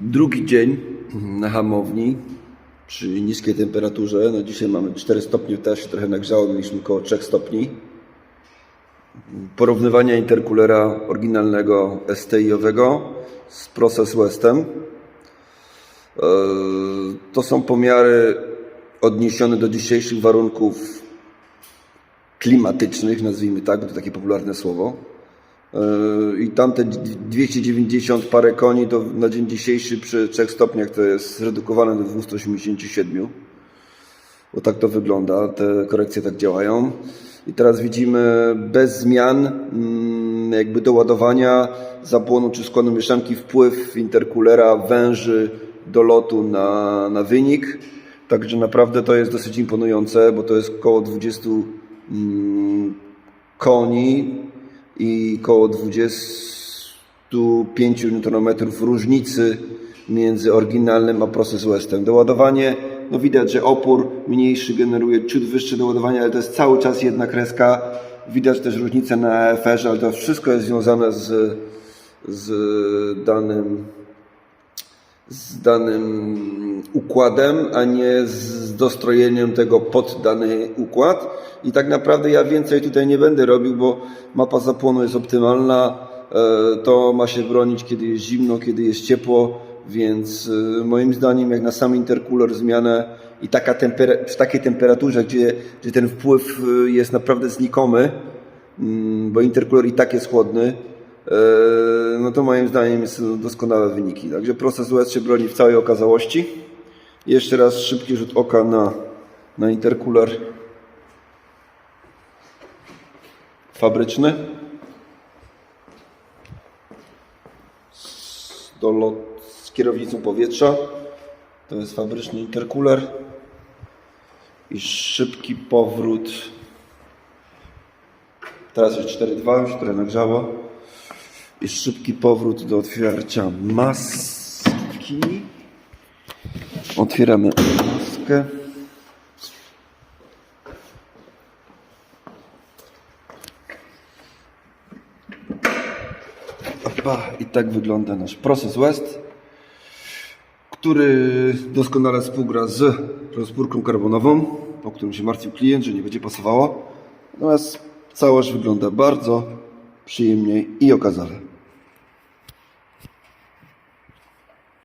Drugi dzień na hamowni przy niskiej temperaturze. No dzisiaj mamy 4 stopnie, też się trochę nagrzało, mieliśmy około 3 stopni. Porównywania intercoolera oryginalnego STI-owego z Process Westem. Eee, To są pomiary odniesione do dzisiejszych warunków klimatycznych, nazwijmy tak, bo to takie popularne słowo. Yy, I tamte 290 parę koni to na dzień dzisiejszy przy 3 stopniach to jest zredukowane do 287. Bo tak to wygląda, te korekcje tak działają. I teraz widzimy bez zmian, mm, jakby do ładowania zapłonu czy skłonu mieszanki wpływ intercoolera węży do lotu na, na wynik. Także naprawdę to jest dosyć imponujące, bo to jest około 20 mm, koni i około 25 Nm różnicy między oryginalnym a Process Westem. Doładowanie, no widać, że opór mniejszy generuje ciut wyższe doładowanie, ale to jest cały czas jedna kreska. Widać też różnicę na EFR-ze, ale to wszystko jest związane z, z danym z danym układem, a nie z dostrojeniem tego pod dany układ. I tak naprawdę ja więcej tutaj nie będę robił, bo mapa zapłonu jest optymalna. E, To ma się bronić, kiedy jest zimno, kiedy jest ciepło, więc e, moim zdaniem jak na sam intercooler zmianę i taka tempera- przy takiej temperaturze, gdzie, gdzie ten wpływ e, jest naprawdę znikomy, mm, bo intercooler i tak jest chłodny, no to moim zdaniem to doskonałe wyniki. Także proces US się broni w całej okazałości. Jeszcze raz szybki rzut oka na, na intercooler fabryczny. Z, do lot, z kierownicą powietrza. To jest fabryczny intercooler. I szybki powrót. Teraz jest 4.2, już trochę nagrzało. I szybki powrót do otwarcia maski. Otwieramy maskę. Opa, I tak wygląda nasz Process West, który doskonale współgra z rozpórką karbonową, o którym się martwił klient, że nie będzie pasowało. Natomiast całość wygląda bardzo przyjemnie i okazale.